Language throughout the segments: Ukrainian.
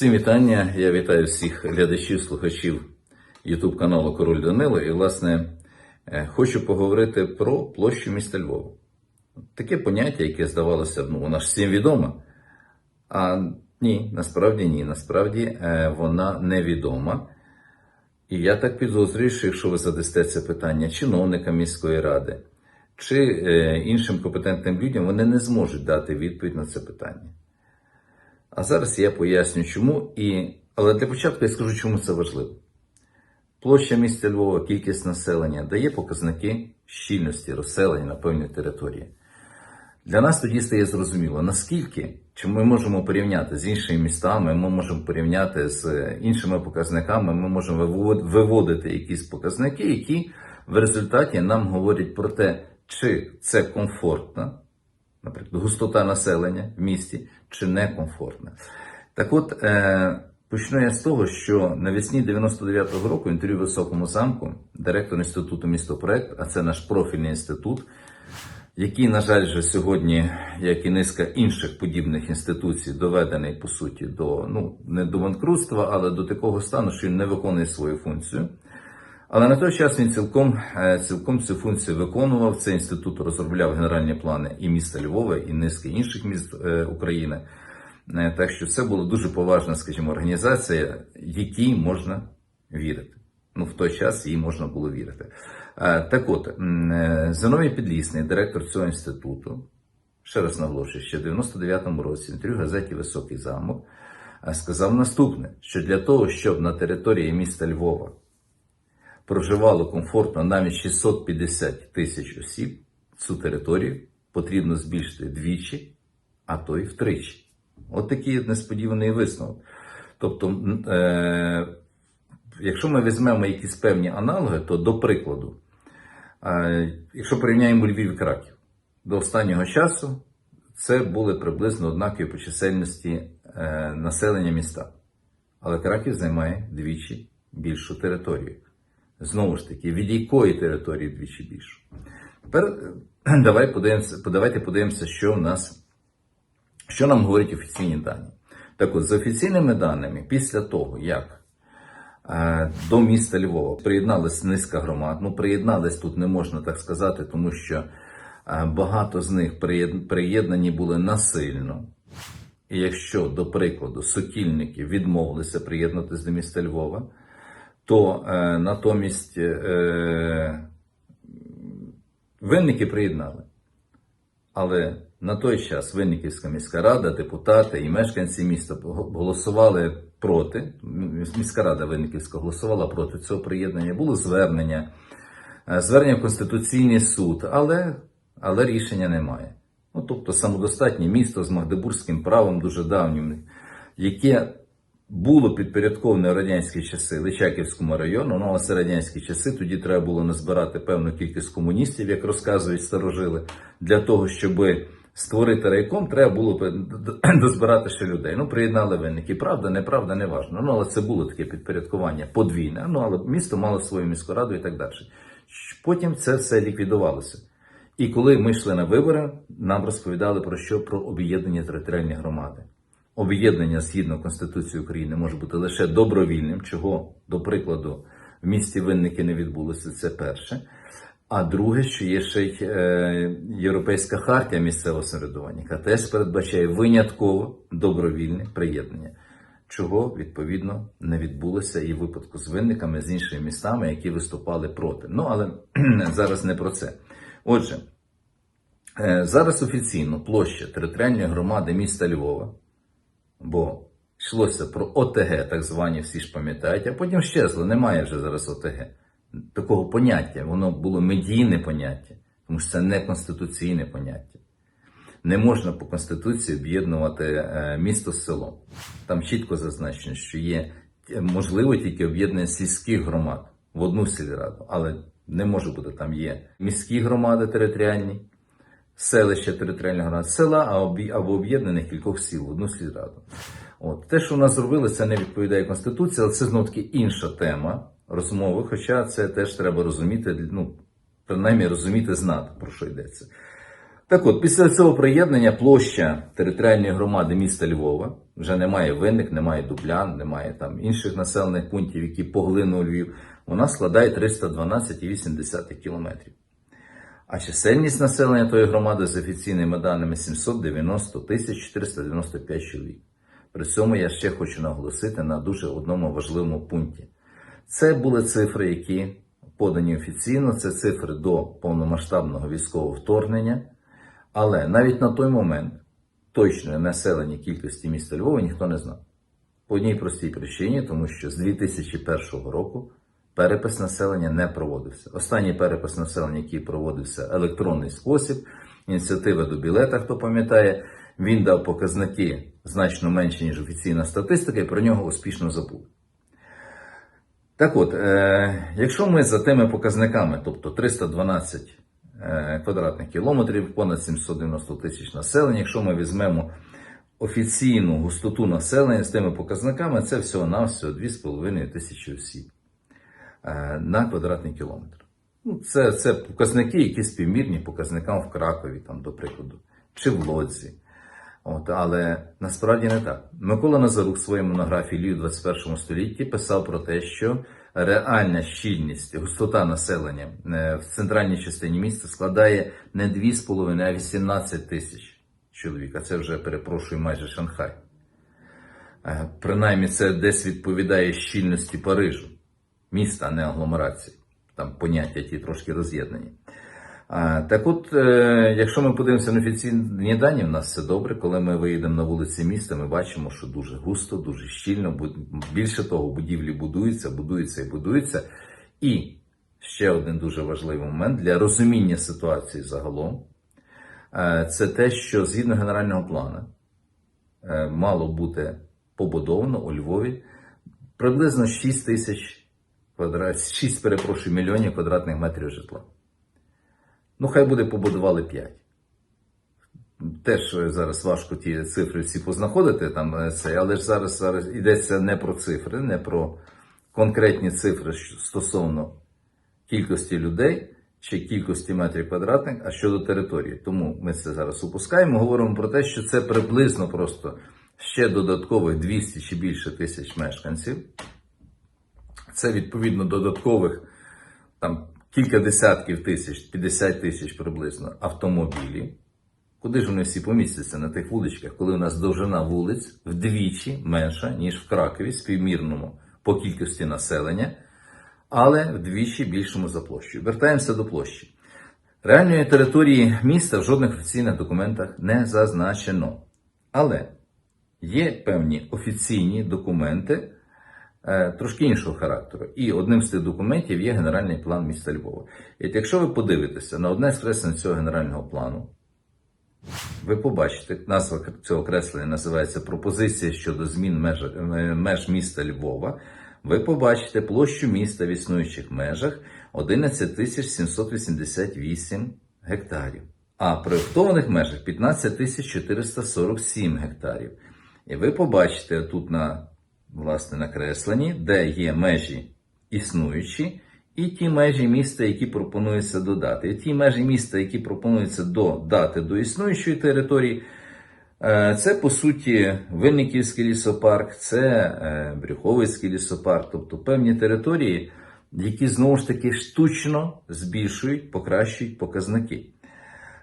Всім вітання. Я вітаю всіх глядачів, слухачів YouTube каналу Король Данило. І, власне, е, хочу поговорити про площу міста Львова. Таке поняття, яке здавалося, ну, вона ж всім відома. А ні, насправді ні. Насправді е, вона невідома. І я так підозрюю, що якщо ви задасте це питання чиновникам міської ради чи е, іншим компетентним людям, вони не зможуть дати відповідь на це питання. А зараз я поясню, чому. І... Але для початку я скажу, чому це важливо. Площа міста Львова, кількість населення дає показники щільності розселення на певній території. Для нас тоді стає зрозуміло, наскільки чи ми можемо порівняти з іншими містами, ми можемо порівняти з іншими показниками, ми можемо виводити якісь показники, які в результаті нам говорять про те, чи це комфортно, наприклад, густота населення в місті, чи некомфортна. Так от, е, почну я з того, що навесні 99-го року інтерв'ю Високому замку, директор інституту містопроект, а це наш профільний інститут, який, на жаль, вже сьогодні, як і низка інших подібних інституцій, доведений по суті до ну не до банкрутства, але до такого стану, що він не виконує свою функцію. Але на той час він цілком, е, цілком цю функцію виконував. Цей інститут розробляв генеральні плани і міста Львова, і низки інших міст е, України. Е, Так що це була дуже поважна, скажімо, організація, якій можна вірити. Ну, в той час їй можна було вірити. Так от, Зиновій Підлісний, директор цього інституту, ще раз наголошую, ще в 99-му році в інтерв'ю газеті Високий замок сказав наступне: що для того, щоб на території міста Львова проживало комфортно навіть 650 тисяч осіб, цю територію потрібно збільшити двічі, а то й втричі. От такий несподіваний висновок. Тобто, е, якщо ми візьмемо якісь певні аналоги, то до прикладу, е, якщо порівняємо Львів і Краків, до останнього часу це були приблизно однакові по чисельності е, населення міста. Але Краків займає двічі більшу територію. Знову ж таки, від якої території двічі більшу? Тепер давай подивимося, давайте подивимося, що в нас, що нам говорять офіційні дані. Так от, за офіційними даними, після того, як е, до міста Львова приєдналась низка громад, ну приєднались тут не можна так сказати, тому що е, багато з них приєд- приєднані були насильно. І якщо, до прикладу, сокільники відмовилися приєднатися до міста Львова, то е, натомість е, винники приєднали. Але на той час Винниківська міська рада, депутати і мешканці міста голосували проти. Міська рада Винниківська голосувала проти цього приєднання. Було звернення, е, звернення в Конституційний суд, але, але рішення немає. Ну, тобто самодостатнє місто з магдебурзьким правом дуже давнім, яке було підпорядковане радянські часи Личаківському району, ну а це радянські часи, тоді треба було назбирати певну кількість комуністів, як розказують старожили, для того, щоб створити райком, треба було дозбирати ще людей. Ну, приєднали винники. Правда, неправда, не важно. Ну, але це було таке підпорядкування подвійне. Ну, але місто мало свою міську раду і так далі. Потім це все ліквідувалося. І коли ми йшли на вибори, нам розповідали про що? Про об'єднані територіальні громади. Об'єднання згідно Конституції України може бути лише добровільним, чого, до прикладу, в місті винники не відбулося. Це перше. А друге, що є ще й е, Європейська хартія місцевого самоврядування, яка теж передбачає винятково добровільне приєднання, чого відповідно не відбулося і в випадку з винниками з іншими містами, які виступали проти. Ну але зараз не про це. Отже, е, зараз офіційно площа територіальної громади міста Львова, бо йшлося про ОТГ, так звані, всі ж пам'ятають, а потім щезло, немає вже зараз ОТГ. Такого поняття, воно було медійне поняття, тому що це не конституційне поняття. Не можна по конституції об'єднувати е, місто з селом. Там чітко зазначено, що є можливо тільки об'єднання сільських громад в одну сільраду, але не може бути там є міські громади територіальні, селища територіальної громади, села або об'єднаних кількох сіл в одну сільраду. От те, що у нас зробили, це не відповідає конституції, але це знов таки інша тема розмови. Хоча це теж треба розуміти, ну принаймні розуміти, знати про що йдеться. Так от, після цього приєднання площа територіальної громади міста Львова вже немає винник, немає дублян, немає там інших населених пунктів, які поглинули Львів. Вона складає 312,8 кілометрів. А чисельність населення тої громади з офіційними даними 790 тисяч 495 чоловік. При цьому я ще хочу наголосити на дуже одному важливому пункті. Це були цифри, які подані офіційно, це цифри до повномасштабного військового вторгнення. Але навіть на той момент точної населення кількості міста Львова ніхто не знав. По одній простій причині, тому що з 2001 року перепис населення не проводився. Останній перепис населення, який проводився електронний спосіб, ініціатива до білета, хто пам'ятає, він дав показники значно менші, ніж офіційна статистика, і про нього успішно забули. Так от, е, якщо ми за тими показниками, тобто 312 е, квадратних кілометрів, понад 790 тисяч населення, якщо ми візьмемо офіційну густоту населення з тими показниками, це всього-навсього 2,5 тисячі осіб на квадратний кілометр. Ну, це, це показники, які співмірні показникам в Кракові, там, до прикладу, чи в Лодзі. От, але насправді не так. Микола Назарук в своїй монографії Львів у 21 столітті писав про те, що реальна щільність, густота населення е, в центральній частині міста складає не 2,5, а 18 тисяч чоловік. А це вже перепрошую майже Шанхай. Е, Принаймні, це десь відповідає щільності Парижу, міста, а не агломерації. Там поняття ті трошки роз'єднані. Так от, е, якщо ми подивимося на офіційні дані, в нас все добре. Коли ми виїдемо на вулиці міста, ми бачимо, що дуже густо, дуже щільно. Більше того, будівлі будуються, будуються і будуються. І ще один дуже важливий момент для розуміння ситуації загалом. е, Це те, що згідно генерального плану е, мало бути побудовано у Львові приблизно 6 тисяч квадрат, 6, перепрошую, мільйонів квадратних метрів житла. Ну, хай буде побудували 5. Теж е, зараз важко ті цифри всі познаходити там е, це, але ж зараз, зараз йдеться не про цифри, не про конкретні цифри стосовно кількості людей чи кількості метрів квадратних, а щодо території. Тому ми це зараз упускаємо. Говоримо про те, що це приблизно просто ще додаткових 200 чи більше тисяч мешканців. Це відповідно додаткових там кілька десятків тисяч, 50 тисяч приблизно автомобілів. Куди ж вони всі помістяться на тих вуличках, коли у нас довжина вулиць вдвічі менша, ніж в Кракові, співмірному по кількості населення, але вдвічі більшому за площею. Вертаємося до площі. Реальної території міста в жодних офіційних документах не зазначено. Але є певні офіційні документи трошки іншого характеру. І одним з тих документів є генеральний план міста Львова. І якщо ви подивитеся на одне з креслень цього генерального плану, ви побачите, назва цього креслення називається Пропозиція щодо змін меж, е, меж міста Львова. Ви побачите площу міста в існуючих межах 11 788 гектарів, а проєктованих межах 15 447 гектарів. І ви побачите тут на власне накресленні, де є межі існуючі, і ті межі міста, які пропонується додати. І ті межі міста, які пропонуються додати до існуючої території, е, це по суті Винниківський лісопарк, це е, Брюховицький лісопарк, тобто певні території, які знову ж таки штучно збільшують, покращують показники.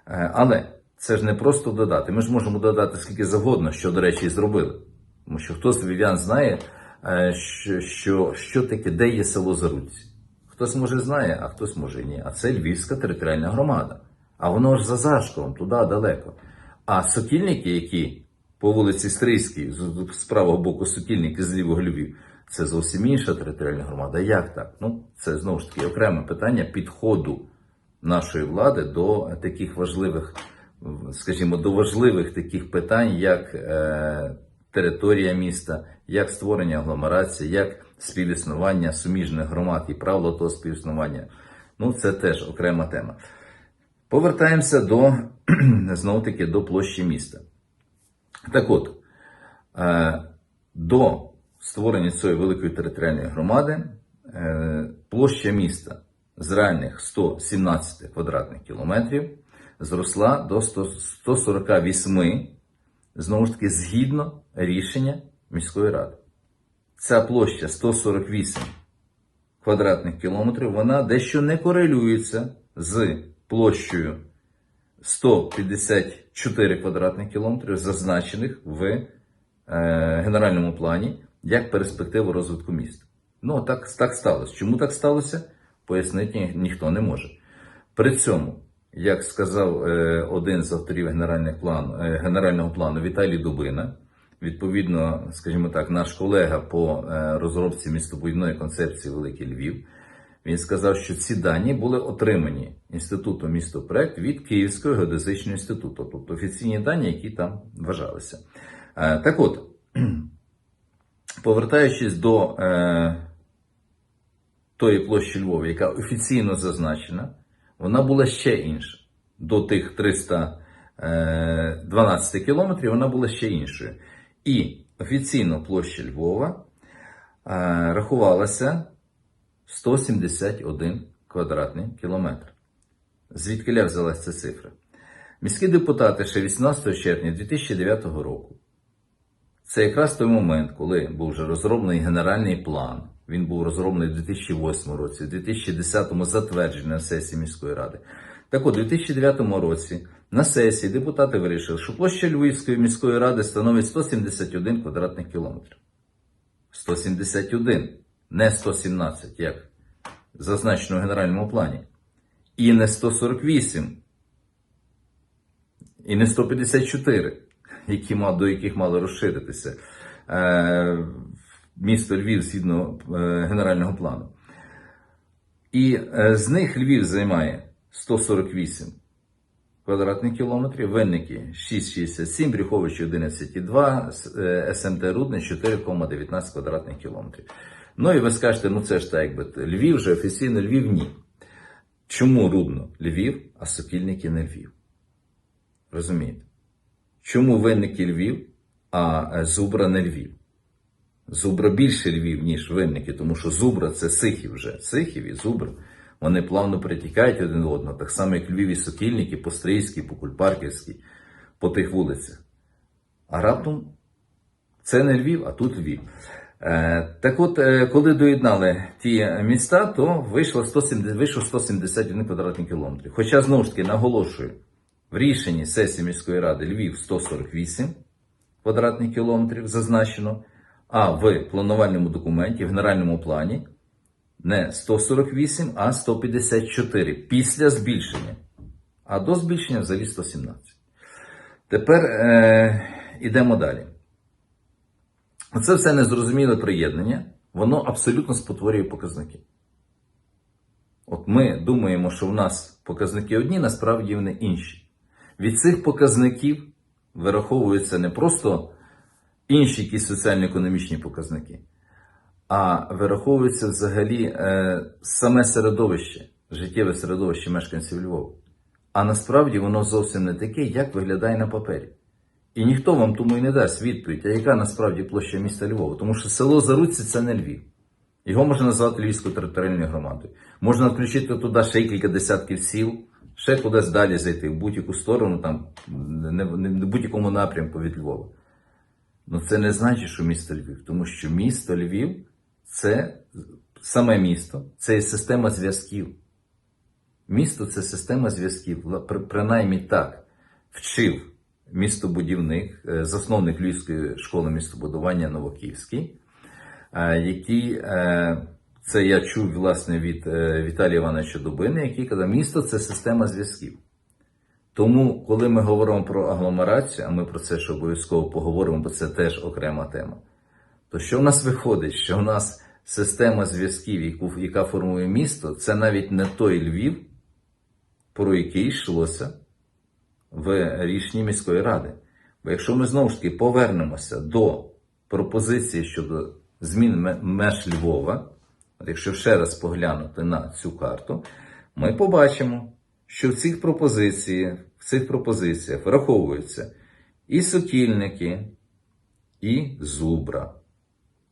Е, Але це ж не просто додати. Ми ж можемо додати скільки завгодно, що, до речі, зробили. Тому що хтось з львів'ян знає, е, що, що, що таке, де є село Зарудці. Хтось може знає, а хтось може ні. А це Львівська територіальна громада. А воно ж за Зашковом, туди далеко. А сокільники, які по вулиці Стрийській, з правого боку сокільники, з лівого Львів, це зовсім інша територіальна громада. Як так? Ну, це знову ж таки окреме питання підходу нашої влади до таких важливих, скажімо, до важливих таких питань, як е, територія міста, як створення агломерації, як співіснування суміжних громад і правила того співіснування. Ну, це теж окрема тема. Повертаємося до знову таки до площі міста. Так от, е, до створення цієї великої територіальної громади е, площа міста з реальних 117 квадратних кілометрів зросла до 148, знову ж таки, згідно рішення міської ради. Ця площа 148 квадратних кілометрів, вона дещо не корелюється з площею 154 квадратних кілометрів, зазначених в е, генеральному плані як перспективу розвитку міста. Ну, так, так сталося. Чому так сталося? Пояснити ні- ніхто не може. При цьому, як сказав е, один з авторів е, генерального плану Віталій Дубина, відповідно, скажімо так, наш колега по е, розробці містобудівної концепції Великий Львів, він сказав, що ці дані були отримані Інститутом містопроект від Київського геодезичного інституту, тобто офіційні дані, які там вважалися. Так от, повертаючись до тої площі Львова, яка офіційно зазначена, вона була ще інша. До тих 312 кілометрів вона була ще іншою. І офіційно площа Львова е, рахувалася 171 квадратний кілометр. Звідки взялася ця цифра? Міські депутати ще 18 червня 2009 року це якраз той момент, коли був вже розроблений генеральний план. Він був розроблений у 2008 році, у 2010 затверджений на сесії міської ради. Так от, у 2009 році на сесії депутати вирішили, що площа Львівської міської ради становить 171 квадратних кілометрів. 171, не 117, як зазначено в генеральному плані. І не 148, і не 154, які до яких мало розширитися е, місто Львів згідно е, генерального плану. І е, з них Львів займає 148 квадратних кілометрів, Винники 6,67, Брюховичі 11,2, С- е, СМТ Рудне 4,19 квадратних кілометрів. Ну і ви скажете, ну це ж так, якби Львів же офіційно Львів ні. Чому Рудно Львів, а Сокільники не Львів? Розумієте? Чому винники Львів, а Зубра не Львів? Зубра більше Львів, ніж винники, тому що Зубра це Сихів вже. Сихів і Зубр. Вони плавно перетікають один в одного, так само, як Львів і Сокільники, по Стрийській, по Кульпарківській, по тих вулицях. А раптом це не Львів, а тут Львів. Е, так от, е, коли доєднали ті міста, то вийшло 170, вийшло 171 квадратні кілометри. Хоча, знову ж таки, наголошую, в рішенні сесії міської ради Львів 148 квадратних кілометрів зазначено, а в планувальному документі, в генеральному плані не 148, а 154 після збільшення. А до збільшення взагалі 117. Тепер е, йдемо далі. Це все незрозуміле приєднання, воно абсолютно спотворює показники. От ми думаємо, що в нас показники одні, насправді вони інші. Від цих показників вираховуються не просто інші якісь соціально-економічні показники, а вираховується взагалі е, саме середовище, життєве середовище мешканців Львова. А насправді воно зовсім не таке, як виглядає на папері. І ніхто вам тому і не дасть відповідь, а яка насправді площа міста Львова. Тому що село Заруці це не Львів. Його можна назвати Львівською територіальною громадою. Можна включити туди ще кілька десятків сіл, ще кудись далі зайти, в будь-яку сторону, там, не, в будь-якому напрямку від Львова. Ну це не значить, що місто Львів, тому що місто Львів це саме місто, це система зв'язків. Місто це система зв'язків. Принаймні так вчив містобудівник, е, засновник Львівської школи містобудування Новоківський, е, який е, це я чув власне від Віталія Івановича Дубини, який казав, місто це система зв'язків. Тому, коли ми говоримо про агломерацію, а ми про це ще обов'язково поговоримо, бо це теж окрема тема, то що в нас виходить? Що в нас система зв'язків, яка формує місто, це навіть не той Львів, про який йшлося в рішенні міської ради. Бо якщо ми знову ж таки повернемося до пропозиції щодо змін меж Львова, от якщо ще раз поглянути на цю карту, ми побачимо, що в цих пропозиціях, в цих пропозиціях враховуються і сокільники, і зубра,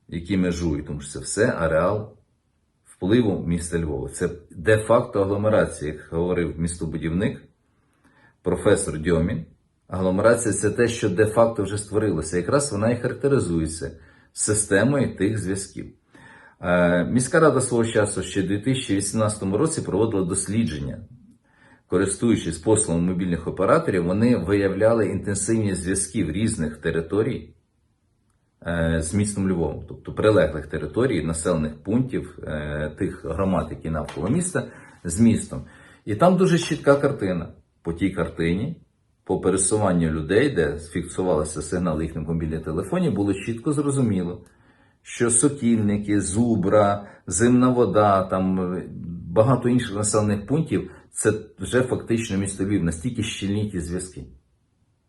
які межують, тому що це все ареал впливу міста Львова. Це де-факто агломерація, як говорив містобудівник професор Дьомін, агломерація це те, що де-факто вже створилося. Якраз вона і характеризується системою тих зв'язків. Е, Міська рада свого часу ще в 2018 році проводила дослідження. Користуючись послугами мобільних операторів, вони виявляли інтенсивні зв'язки в різних територій е, з містом Львовом, тобто прилеглих територій, населених пунктів, е, тих громад, які навколо міста, з містом. І там дуже чітка картина. По тій картині, по пересуванню людей, де фіксувалися сигнали їхніх мобільних телефонів, було чітко зрозуміло, що сокільники, зубра, зимна вода, там багато інших населених пунктів це вже фактично місто Львів, настільки щільні ті зв'язки.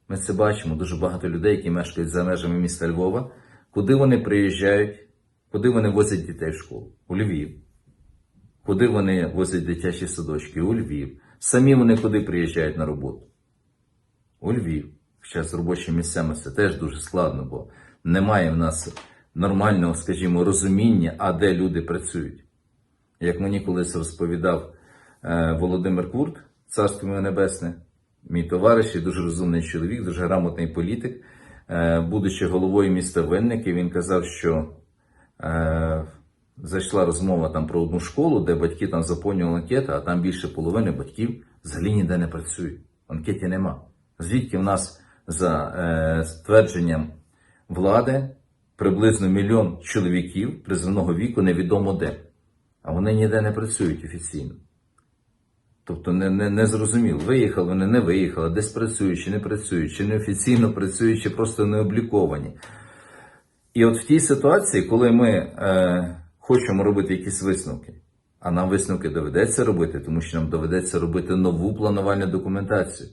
Ми це бачимо дуже багато людей, які мешкають за межами міста Львова, куди вони приїжджають, куди вони возять дітей в школу? У Львів. Куди вони возять дитячі садочки? У Львів. Самі вони куди приїжджають на роботу? У Львів. Хоча з робочими місцями це теж дуже складно, бо немає в нас нормального, скажімо, розуміння, а де люди працюють. Як мені колись розповідав Володимир Курт, царство йому небесне, мій товариш і дуже розумний чоловік, дуже грамотний політик, е, будучи головою міста Винники, він казав, що е, зайшла розмова там про одну школу, де батьки там заповнювали анкети, а там більше половини батьків взагалі ніде не працюють. Анкеті нема. Звідки в нас за е, ствердженням влади приблизно мільйон чоловіків призовного віку невідомо де, а вони ніде не працюють офіційно. Тобто не, не, не зрозуміло, виїхали вони, не виїхали, десь працюють, чи не працюють, чи неофіційно працюють, чи просто не обліковані. І от в тій ситуації, коли ми е, хочемо робити якісь висновки, а нам висновки доведеться робити, тому що нам доведеться робити нову планувальну документацію.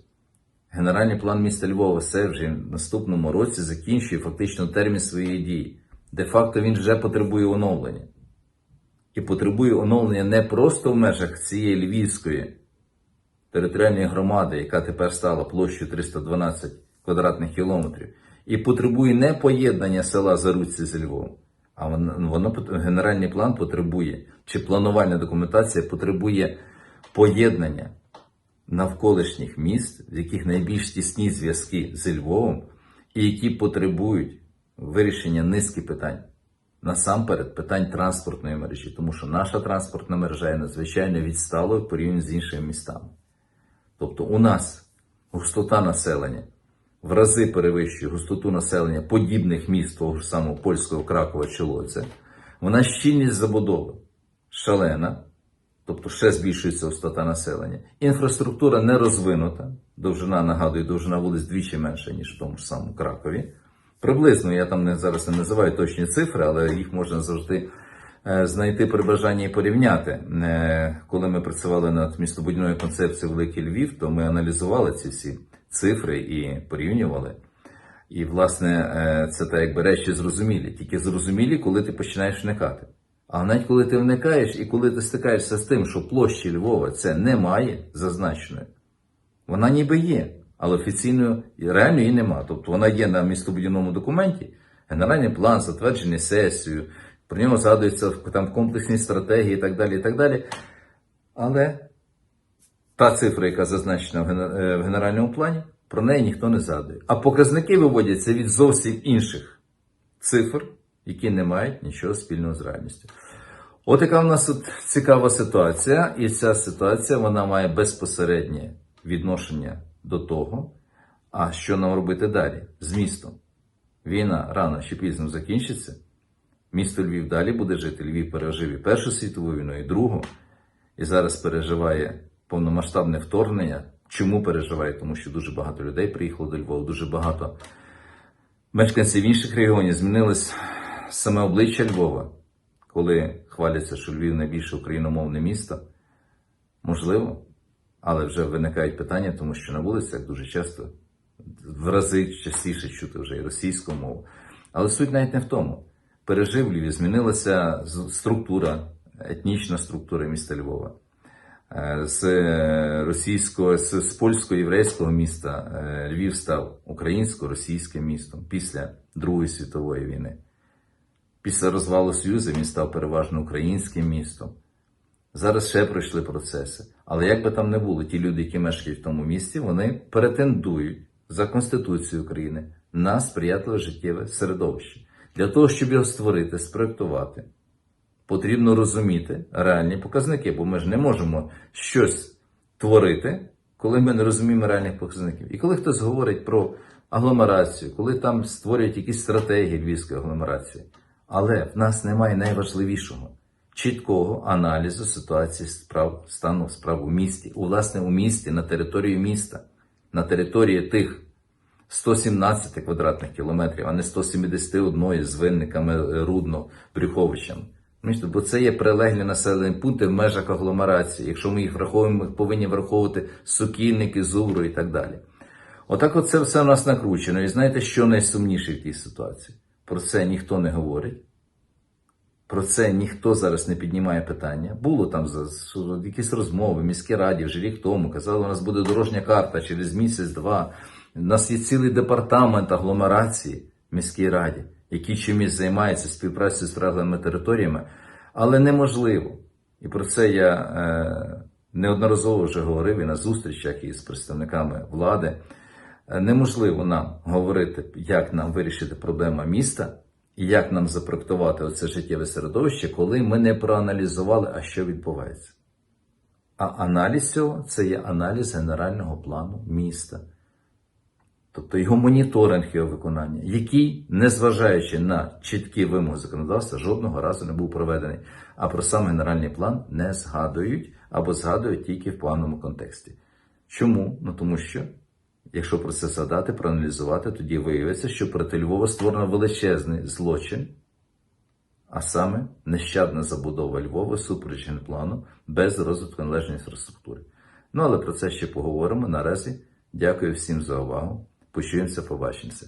Генеральний план міста Львова все вже в наступному році закінчує фактично термін своєї дії. Де-факто він вже потребує оновлення. І потребує оновлення не просто в межах цієї львівської територіальної громади, яка тепер стала площею 312 квадратних кілометрів, і потребує не поєднання села Заруці з Львовом, а воно, воно генеральний план потребує, чи планувальна документація потребує поєднання навколишніх міст, в яких найбільш тісні зв'язки з Львовом, і які потребують вирішення низки питань. Насамперед, питань транспортної мережі, тому що наша транспортна мережа є надзвичайно відсталою порівнянні з іншими містами. Тобто у нас густота населення в рази перевищує густоту населення подібних міст того ж самого польського Кракова чи Лодзя. Вона щільність забудови шалена, тобто ще збільшується густота населення. Інфраструктура не розвинута. Довжина, нагадую, довжина вулиць двічі менша, ніж в тому ж самому Кракові. Приблизно, я там не, зараз не називаю точні цифри, але їх можна завжди знайти при бажанні і порівняти. Е, Коли ми працювали над містобудівною концепцією Великий Львів, то ми аналізували ці всі цифри і порівнювали. І, власне, е, це так якби речі зрозумілі. Тільки зрозумілі, коли ти починаєш вникати. А навіть коли ти вникаєш і коли ти стикаєшся з тим, що площі Львова це немає зазначеної, вона ніби є, але офіційно реально її нема. Тобто вона є на містобудівному документі, генеральний план, затверджений сесією, про нього згадується там комплексні стратегії і так далі. і так далі. Але та цифра, яка зазначена е, в генеральному плані, про неї ніхто не згадує. А показники виводяться від зовсім інших цифр, які не мають нічого спільного з реальністю. От яка в нас тут цікава ситуація, і ця ситуація вона має безпосереднє відношення до того, а що нам робити далі з містом. Війна рано чи пізно закінчиться. Місто Львів далі буде жити. Львів пережив і Першу світову війну, і Другу. І зараз переживає повномасштабне вторгнення. Чому переживає? Тому що дуже багато людей приїхало до Львова, дуже багато мешканців інших регіонів змінилось саме обличчя Львова, коли хваляться, що Львів найбільше україномовне місто. Можливо, але вже виникають питання, тому що на вулицях дуже часто в рази частіше чути вже і російську мову. Але суть навіть не в тому. Пережив Львів, змінилася структура, етнічна структура міста Львова. Е, З е, російського, з, з польсько-єврейського міста е, Львів став українсько-російським містом після Другої світової війни. Після розвалу Союзу він став переважно українським містом. Зараз ще пройшли процеси. Але як би там не було, ті люди, які мешкають в тому місті, вони претендують за Конституцією України на сприятливе життєве середовище. Для того, щоб його створити, спроектувати, потрібно розуміти реальні показники, бо ми ж не можемо щось творити, коли ми не розуміємо реальних показників. І коли хтось говорить про агломерацію, коли там створюють якісь стратегії львівської агломерації, але в нас немає найважливішого чіткого аналізу ситуації справ стану справ у місті, у власне у місті, на території міста, на території тих 117 квадратних кілометрів, а не 171 з винниками Рудно, Брюховичем. Бо це є прилеглі населені пункти в межах агломерації. Якщо ми їх враховуємо, ми повинні враховувати сукільники, зубру і так далі. Отак от це все у нас накручено. І знаєте, що найсумніше в тій ситуації? Про це ніхто не говорить. Про це ніхто зараз не піднімає питання. Було там якісь розмови в міській раді вже рік тому. Казали, у нас буде дорожня карта через місяць-два. У нас є цілий департамент агломерації в міській раді, який чимось займається співпрацею з прилеглими територіями, але неможливо. І про це я е, неодноразово вже говорив і на зустрічах із представниками влади. Е, Неможливо нам говорити, як нам вирішити проблему міста і як нам запроектувати оце життєве середовище, коли ми не проаналізували, а що відбувається. А аналіз цього це є аналіз генерального плану міста. Тобто його моніторинг його виконання, який, незважаючи на чіткі вимоги законодавства, жодного разу не був проведений. А про сам генеральний план не згадують або згадують тільки в плановому контексті. Чому? Ну тому що, якщо про це згадати, проаналізувати, тоді виявиться, що проти Львова створено величезний злочин, а саме нещадна забудова Львова супереч генплану без розвитку належної інфраструктури. Ну але про це ще поговоримо. Наразі дякую всім за увагу. Почуємося, побачимося.